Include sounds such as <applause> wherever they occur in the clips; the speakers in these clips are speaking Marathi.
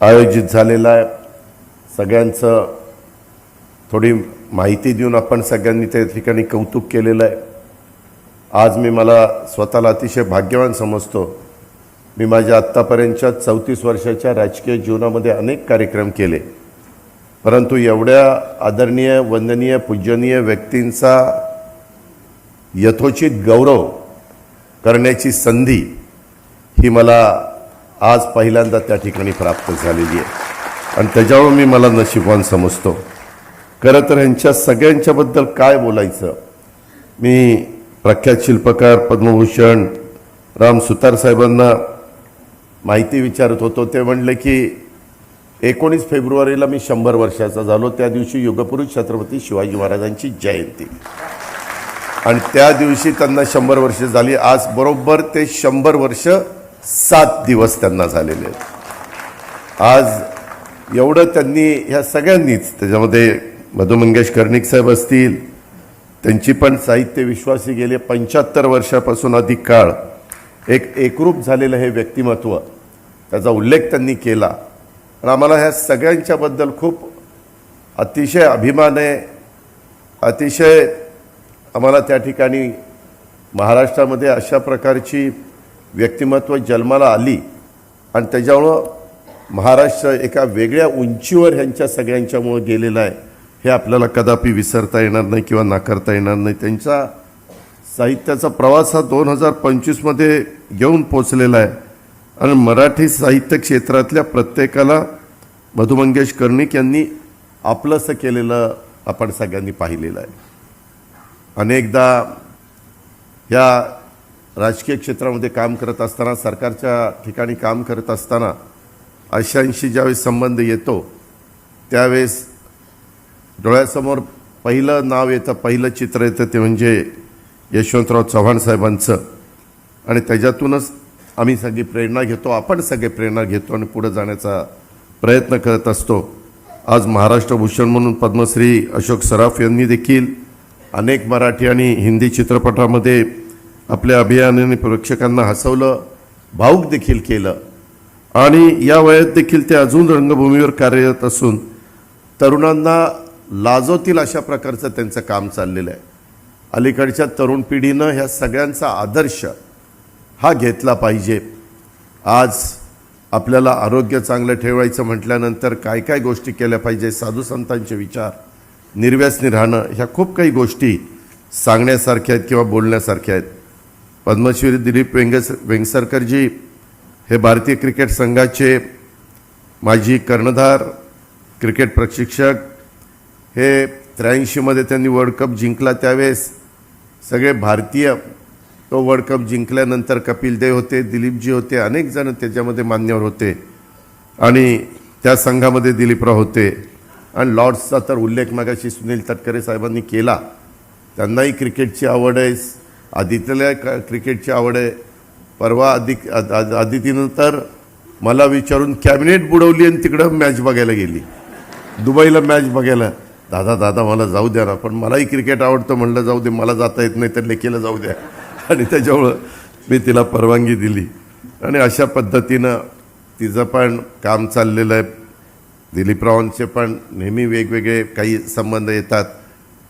आयोजित झालेला आहे. सगळ्यांचं थोडी माहिती देऊन आपण सगळ्यांनी त्या ठिकाणी कौतुक केलेलं आहे. आज मी मला स्वतःला अतिशय भाग्यवान समजतो. मी माझ्या आत्तापर्यंतच्या चौतीस वर्षाच्या राजकीय जीवनामध्ये अनेक कार्यक्रम केले. परंतु एवढ्या आदरणीय वंदनीय पूजनीय व्यक्तींचा यथोचित गौरव करण्याची संधी ही मला आज पहिल्यांदा त्या ठिकाणी प्राप्त झालेली आहे. आणि त्याच्यावर मी मला नशिबवान समजतो. खरं तर ह्यांच्या सगळ्यांच्याबद्दल काय बोलायचं? मी प्रख्यात शिल्पकार पद्मभूषण राम सुतार साहेबांना माहिती विचारत होतो. ते म्हणले की एकोणीस फेब्रुवारीला मी शंभर वर्षाचा झालो. त्या दिवशी युगपुरुष छत्रपती शिवाजी महाराजांची जयंती. आणि त्या दिवशी त्यांना शंभर वर्ष झाली. आज बरोबर ते शंभर वर्ष सात दिवस त्यांना झालेले आहेत. आज एवढं त्यांनी ह्या सगळ्यांनीच त्याच्यामध्ये मधु मंगेश कर्णिक साहेब असतील त्यांची पण साहित्य विश्वासी गेले पंच्याहत्तर वर्षापासून अधिक काळ. एक एकरूप झालेलं हे व्यक्तिमत्व त्याचा उल्लेख त्यांनी केला. आणि आम्हाला ह्या सगळ्यांच्याबद्दल खूप अतिशय अभिमान आहे. अतिशय आम्हाला त्या ठिकाणी महाराष्ट्रामध्ये अशा प्रकारची व्यक्तिमत्व जन्माला आली आणि त्याच्यामुळं महाराष्ट्र एका वेगळ्या उंचीवर ह्यांच्या सगळ्यांच्यामुळं गेलेलं आहे हे आपल्याला कदापि विसरता येणार नाही किंवा नाकारता येणार नाही. त्यांचा साहित्याचा प्रवास हा दोन हजार पंचवीसमध्ये येऊन पोचलेला आहे. आणि मराठी साहित्य क्षेत्रातल्या प्रत्येकाला मधु मंगेश कर्णिक यांनी आपलंसं केलेलं आपण सगळ्यांनी पाहिलेलं आहे. अनेकदा या राजकीय क्षेत्रामध्ये काम करत असताना सरकारच्या ठिकाणी काम करत असताना अशांशी ज्यावेळेस संबंध येतो त्यावेळेस डोळ्यासमोर पहिलं नाव येतं पहिलं चित्र येतं ते म्हणजे यशवंतराव चव्हाण साहेबांचं. आणि त्याच्यातूनच आम्ही सगळी प्रेरणा घेतो आपण सगळे प्रेरणा घेतो आणि पुढे जाण्याचा प्रयत्न करत असतो. आज महाराष्ट्र भूषण म्हणून पद्मश्री अशोक सराफ यांनी देखील अनेक मराठी आणि हिंदी चित्रपटामध्ये आपल्या अभियानाने प्रेक्षकांना हसवलं भाऊक देखील केलं. आणि या वयात देखील ते अजून रंगभूमीवर कार्यरत असून तरुणांना लाजवतील अशा प्रकारचं त्यांचं काम चाललेलं आहे. अलीकडच्या तरुण पिढीनं ह्या सगळ्यांचा आदर्श हा घेतला पाहिजे. आज आपल्याला आरोग्य चांगलं ठेवायचं म्हटल्यानंतर काय काय गोष्टी केल्या पाहिजे साधू संतांचे विचार निर्व्यासनी राहणं ह्या खूप काही गोष्टी सांगण्यासारख्या आहेत किंवा बोलण्यासारख्या आहेत. पद्मश्री दिलीप वेंगस वेंगसरकरजी हे भारतीय क्रिकेट संघाचे माजी कर्णधार क्रिकेट प्रशिक्षक. हे त्र्याऐंशीमध्ये त्यांनी वर्ल्ड कप जिंकला त्यावेळेस सगळे भारतीय तो वर्ल्ड कप जिंकल्यानंतर कपिल देव होते दिलीपजी होते अनेक जण त्याच्यामध्ये मान्यवर होते. आणि त्या संघामध्ये दिलीपराव होते. आणि लॉर्ड्सचा तर उल्लेख मागाशी सुनील तटकरे साहेबांनी केला. त्यांनाही क्रिकेटची आवड आहे आदित्यला क- क्रिकेटची आवड आहे. परवा अधिक आदितीनं तर मला विचारून कॅबिनेट बुडवली आणि तिकडं मॅच बघायला गेली. दुबईला मॅच बघायला. दादा दादा मला जाऊ द्या ना पण मलाही क्रिकेट आवडतं म्हणलं जाऊ दे मला जाता येत नाही तर लेकीला जाऊ द्या. <laughs> आणि त्याच्यामुळं मी तिला परवानगी दिली. आणि अशा पद्धतीनं तिचं पण काम चाललेलं आहे. दिलीपरावांचे पण नेहमी वेगवेगळे काही संबंध येतात.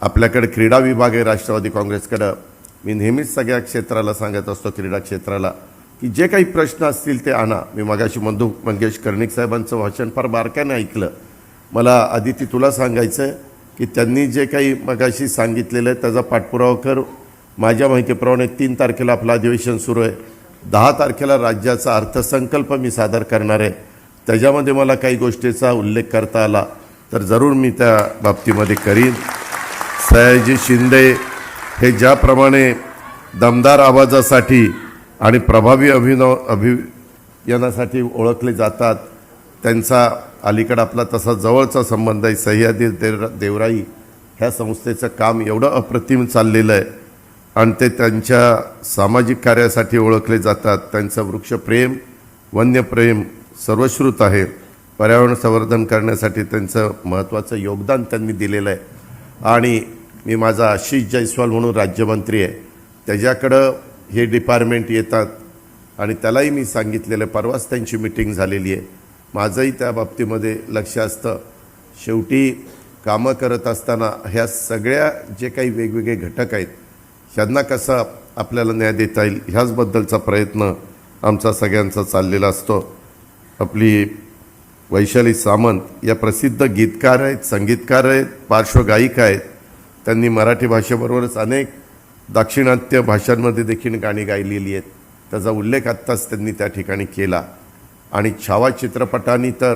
आपल्याकडे क्रीडा विभाग आहे राष्ट्रवादी काँग्रेसकडं. मी नेहमीच सगळ्या क्षेत्राला सांगत असतो क्रीडा क्षेत्राला की जे काही प्रश्न असतील ते आणा. मी मगाशी मधु मंगेश कर्णिक साहेबांचं भाषण फार बारकाने ऐकलं. मला आदिती तुला सांगायचं आहे की त्यांनी जे काही मगाशी सांगितलेलं आहे त्याचा पाठपुरावा कर. माझ्या माहितीप्रमाणे तीन तारखेला आपलं अधिवेशन सुरू आहे. दहा तारखेला राज्याचा अर्थसंकल्प मी सादर करणार आहे. त्याच्यामध्ये मला काही गोष्टीचा उल्लेख करता आला तर जरूर मी त्या बाबतीमध्ये करीन. सयाजी शिंदे हे ज्याप्रमाणे दमदार आवाजासाठी आणि प्रभावी अभिनव अभियानासाठी ओळखले जातात त्यांचा अलीकडं आपला तसा जवळचा संबंध आहे सह्याद्री देव देवराई ह्या संस्थेचं काम एवढं अप्रतिम चाललेलं आहे. आणि ते त्यांच्या सामाजिक कार्यासाठी ओळखले जातात. त्यांचं वृक्षप्रेम वन्यप्रेम सर्वश्रुत आहे. पर्यावरण संवर्धन करण्यासाठी त्यांचं महत्त्वाचं योगदान त्यांनी दिलेलं आहे. आणि मी माझा आशिष जयस्वाल म्हणून राज्यमंत्री आहे. त्याच्याकडं हे डिपार्टमेंट येतात आणि त्यालाही मी सांगितलेलं आहे, परवाच त्यांची मिटिंग झालेली आहे. माझंही त्या बाबतीमध्ये लक्ष असतं. शेवटी कामं करत असताना ह्या सगळ्या जे काही वेगवेगळे घटक आहेत ह्यांना कसा आपल्याला न्याय देता येईल ह्याचबद्दलचा प्रयत्न आमचा सगळ्यांचा चाललेला असतो. आपली वैशाली सामंत या प्रसिद्ध गीतकार आहेत संगीतकार आहेत पार्श्वगायिका आहेत. त्यांनी मराठी भाषेबरोबरच अनेक दाक्षिणात्य भाषांमध्ये देखील गाणी गायलेली आहेत. त्याचा उल्लेख आत्ताच त्यांनी त्या ठिकाणी केला. आणि छावा चित्रपटांनी तर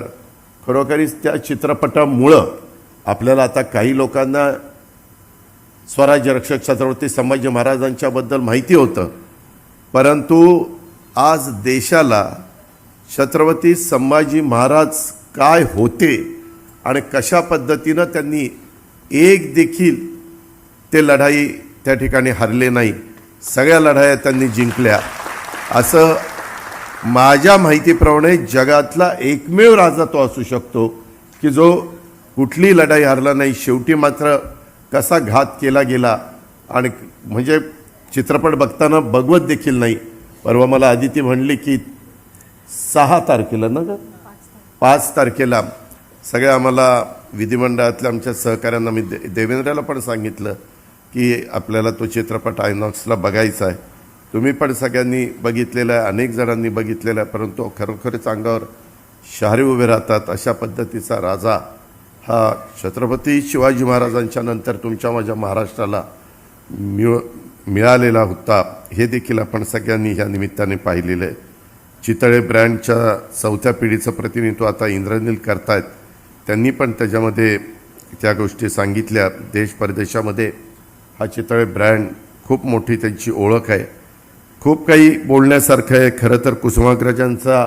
खरोखरीच त्या चित्रपटामुळं आपल्याला आता काही लोकांना स्वराज्य रक्षक छत्रपती संभाजी महाराजांच्याबद्दल माहिती होतं. परंतु आज देशाला छत्रपती संभाजी महाराज काय होते आणि कशा पद्धतीनं त्यांनी एक देखील ते लढाई त्या ठिकाणी हरले नाही. सगळ्या लढाया त्यांनी जिंकल्या. असं माझ्या माहितीप्रमाणे जगातला एकमेव राजा तो असू शकतो की जो कुठली लढाई हरला नाही. शेवटी मात्र कसा घात केला गेला आणि म्हणजे चित्रपट बघताना बघवत देखील नाही. परवा मला आदिती म्हणली की सहा तारखेला ना ग? पाच तारखेला. सगळ्या आम्हाला विधिमंडळातल्या आमच्या सहकाऱ्यांना मी दे देवेंद्रला पण सांगितलं. की आपल्याला तो चित्रपट आयनॉक्सला बघायचा आहे. तुम्ही पण सगळ्यांनी बघितलेला आहे अनेक जणांनी बघितलेला आहे परंतु खरोखरच अंगावर शहारे उभे राहतात अशा पद्धतीचा राजा हा छत्रपती शिवाजी महाराजांच्या नंतर तुमच्या माझ्या महाराष्ट्राला मिळ मिळालेला होता. हे देखील आपण सगळ्यांनी ह्या निमित्ताने पाहिलेलं आहे. चितळे ब्रँडच्या चौथ्या पिढीचं प्रतिनिधित्व आता इंद्रनील करतायत. त्यांनी पण त्याच्यामध्ये त्या गोष्टी सांगितल्या. देश परदेशामध्ये हा चितळे ब्रँड खूप मोठी त्यांची ओळख आहे. खूप काही बोलण्यासारखं आहे. खरं तर कुसुमाग्रजांचा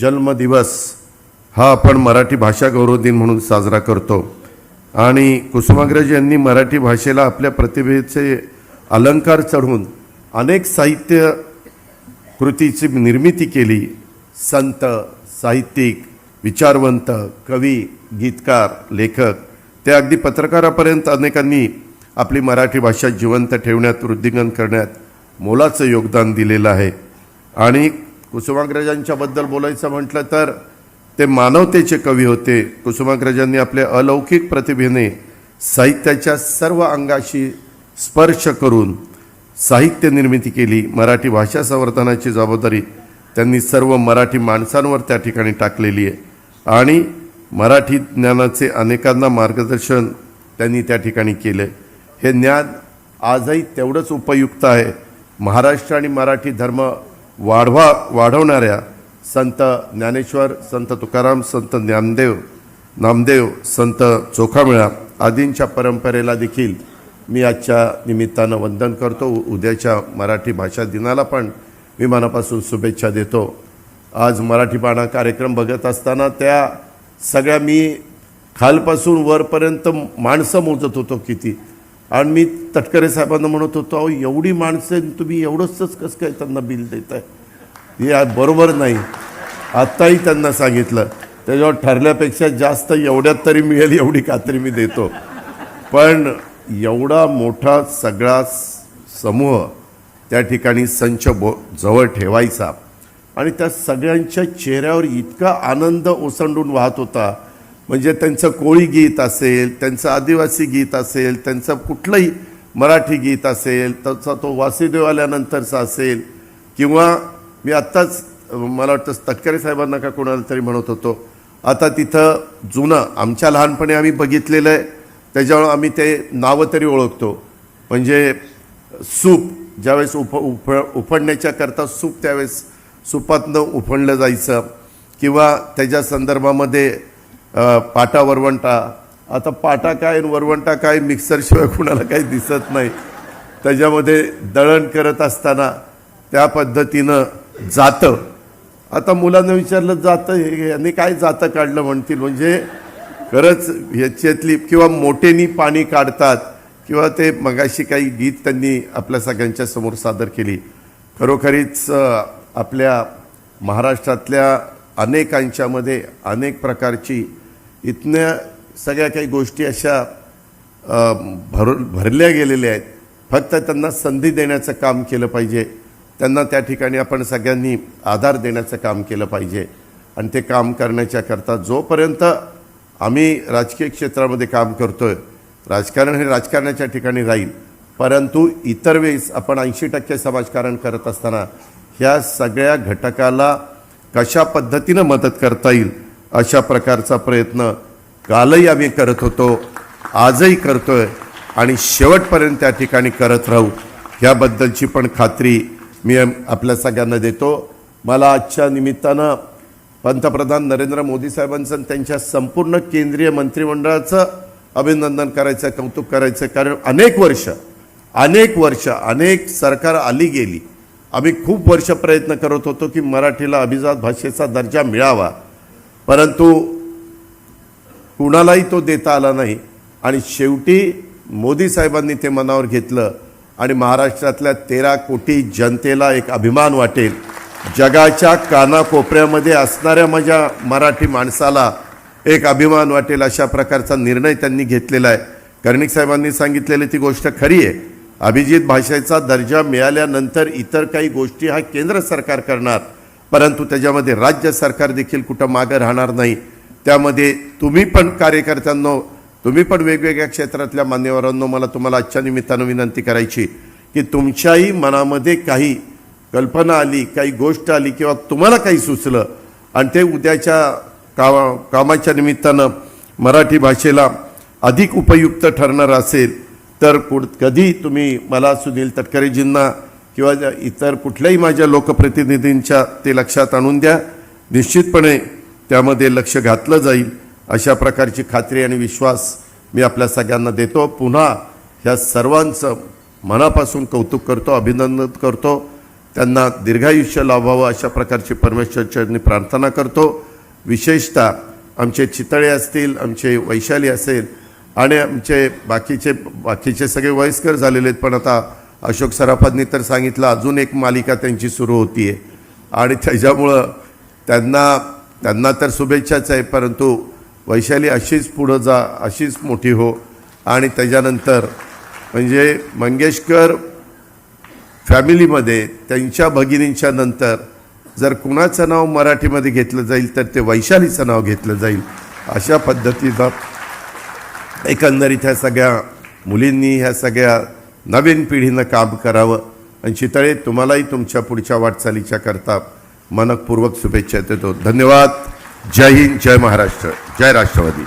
जन्मदिवस हा आपण मराठी भाषा गौरव दिन म्हणून साजरा करतो. आणि कुसुमाग्रज यांनी मराठी भाषेला आपल्या प्रतिभेचे अलंकार चढवून अनेक साहित्य कृतीची निर्मिती केली. संत साहित्यिक विचारवंत कवी गीतकार लेखक ते अगदी पत्रकारापर्यंत अनेकांनी आपली मराठी भाषा जिवंत ठेवण्यात वृद्धिंगन करण्यात मोलाचं योगदान दिलेलं आहे. आणि कुसुमाग्रजांच्याबद्दल बोलायचं म्हटलं तर ते मानवतेचे कवी होते. कुसुमाग्रजांनी आपल्या अलौकिक प्रतिभेने साहित्याच्या सर्व अंगाशी स्पर्श करून साहित्य निर्मिती केली. मराठी भाषा संवर्धनाची जबाबदारी त्यांनी सर्व मराठी माणसांवर त्या ठिकाणी टाकलेली आहे. आणि मराठी ज्ञानाचे अनेकांना मार्गदर्शन त्यांनी त्या ठिकाणी केले हे ज्ञान आजही तेवढंच उपयुक्त आहे. महाराष्ट्र आणि मराठी धर्म वाढवा वाढवणाऱ्या संत ज्ञानेश्वर संत तुकाराम संत ज्ञानदेव नामदेव संत चोखामेळा आदींच्या परंपरेला देखील मी आजच्या निमित्तानं वंदन करतो. उद्याच्या मराठी भाषा दिनाला पण मी मनापासून शुभेच्छा देतो. आज मराठी बाणा कार्यक्रम बघत असताना त्या सगळ्या मी खालपासून वरपर्यंत माणसं मोजत होतो किती. आणि मी तटकरे साहेबांना म्हणत होतो अहो एवढी माणसं तुम्ही एवढंच कसं काय त्यांना बिल देत आहे हे बरोबर नाही. आत्ताही त्यांना सांगितलं. त्याच्यावर ठरल्यापेक्षा जास्त एवढ्यात तरी मिळेल एवढी खात्री मी देतो. पण एवढा मोठा सगळा समूह त्या ठिकाणी संच बो जवळ ठेवायचा. आणि त्या सगळ्यांच्या चेहऱ्यावर इतका आनंद ओसंडून वाहत होता म्हणजे त्यांचं कोळी गीत असेल त्यांचं आदिवासी गीत असेल त्यांचं कुठलंही मराठी गीत असेल त्याचा तो वासुदेव आल्यानंतरचा असेल किंवा मी आत्ताच मला वाटतं तटकरे साहेबांना का कोणाला तरी म्हणत होतो आता तिथं जुनं आमच्या लहानपणी आम्ही बघितलेलं आहे त्याच्यावर आम्ही ते नावं तरी ओळखतो. म्हणजे सूप ज्यावेळेस उफ उफ उफडण्याच्या करता सूप त्यावेळेस सुपातनं उफडलं जायचं किंवा त्याच्या संदर्भामध्ये पाटा वरवंटा. आता पाटा काय आणि वरवंटा काय मिक्सरशिवाय कुणाला काही दिसत नाही. त्याच्यामध्ये दळण करत असताना त्या पद्धतीनं जातं. आता मुलांना विचारलं जातं हे? यांनी काय जातं काढलं? म्हणतील. म्हणजे खरंच ह्याच्यातली किंवा मोठेनी पाणी काढतात किंवा ते मगाशी काही गीत त्यांनी आपल्या सगळ्यांच्या समोर सादर केली. खरोखरीच आपल्या महाराष्ट्रातल्या अनेकांच्यामध्ये अनेक प्रकारची इथल्या सगळ्या काही गोष्टी अशा भर भरल्या गेलेल्या आहेत. फक्त त्यांना संधी देण्याचं काम केलं पाहिजे. त्यांना त्या ठिकाणी आपण सगळ्यांनी आधार देण्याचं काम केलं पाहिजे. आणि ते काम करण्याच्या करता जोपर्यंत आम्ही राजकीय क्षेत्रामध्ये काम करतो आहे राजकारण हे राजकारणाच्या ठिकाणी राहील. परंतु इतर वेळेस आपण ऐंशी टक्के समाजकारण करत असताना ह्या सगळ्या घटकाला कशा पद्धतीनं मदत करता येईल अशा प्रकारचा प्रयत्न कालही आम्ही करत होतो आजही करतोय आणि शेवटपर्यंत त्या ठिकाणी करत राहू. ह्याबद्दलची पण खात्री मी आपल्या सगळ्यांना देतो. मला आजच्या निमित्तानं पंतप्रधान नरेंद्र मोदी साहेबांचं आणि त्यांच्या संपूर्ण केंद्रीय मंत्रिमंडळाचं अभिनंदन करायचं कौतुक करायचं कारण अनेक वर्ष अनेक वर्ष अनेक सरकार आली गेली. आम्ही खूप वर्ष प्रयत्न करत होतो की मराठीला अभिजात भाषेचा दर्जा मिळावा. परंतु कुणालाही तो देता आला नाही. आणि शेवटी मोदी साहेबांनी ते मनावर घेतलं आणि महाराष्ट्रातल्या तेरा कोटी जनतेला एक अभिमान वाटेल. जगाच्या कानाकोपऱ्यामध्ये असणाऱ्या माझ्या मराठी माणसाला एक अभिमान वाटेल अशा प्रकारचा निर्णय त्यांनी घेतलेला आहे. कर्णिक साहेबांनी सांगितलेली ती गोष्ट खरी आहे. अभिजित भाषेचा दर्जा मिळाल्यानंतर इतर काही गोष्टी हा केंद्र सरकार करणार. परंतु त्याच्यामध्ये राज्य सरकार देखील कुठं मागं राहणार नाही. त्यामध्ये तुम्ही पण कार्यकर्त्यांनो तुम्ही पण वेगवेगळ्या क्षेत्रातल्या मान्यवरांनो मला तुम्हाला आजच्या निमित्तानं विनंती करायची की तुमच्याही मनामध्ये काही कल्पना आली काही गोष्ट आली किंवा तुम्हाला काही सुचलं आणि ते उद्याच्या कामा कामाच्या निमित्तानं मराठी भाषेला अधिक उपयुक्त ठरणार असेल तर कुठ कधी तुम्ही मला सुनील तटकरेजींना किंवा इतर कुठल्याही माझ्या लोकप्रतिनिधींच्या ते लक्षात आणून द्या. निश्चितपणे त्यामध्ये लक्ष घातलं जाईल. अशा प्रकारची खात्री आणि विश्वास मी आपल्या सगळ्यांना देतो. पुन्हा ह्या सर्वांचं मनापासून कौतुक करतो अभिनंदन करतो. त्यांना दीर्घायुष्य लाभावं अशा प्रकारची परमेश्वरचरणी प्रार्थना करतो. विशेषतः आमचे चितळे असतील आमचे वैशाली असेल आणि आमचे बाकीचे बाकीचे सगळे वयस्कर झालेले आहेत. पण आता अशोक सराफांनी तर सांगितलं अजून एक मालिका त्यांची सुरू होती आहे आणि त्याच्यामुळं त्यांना त्यांना तर शुभेच्छाच आहे परंतु वैशाली अशीच पुढं जा अशीच मोठी हो. आणि त्याच्यानंतर म्हणजे मंगेशकर फॅमिलीमध्ये त्यांच्या भगिनींच्या नंतर जर कुणाचं नाव मराठीमध्ये घेतलं जाईल तर ते वैशालीचं नाव घेतलं जाईल अशा पद्धतीचा एकंदरीत ह्या सगळ्या मुलींनी ह्या सगळ्या नवीन पिढीनं काम करावं आणि चितळे तुम्हालाही तुमच्या पुढच्या वाटचालीच्या करता मनपूर्वक शुभेच्छा देतो. धन्यवाद. जय हिंद जय महाराष्ट्र. जय राष्ट्रवादी.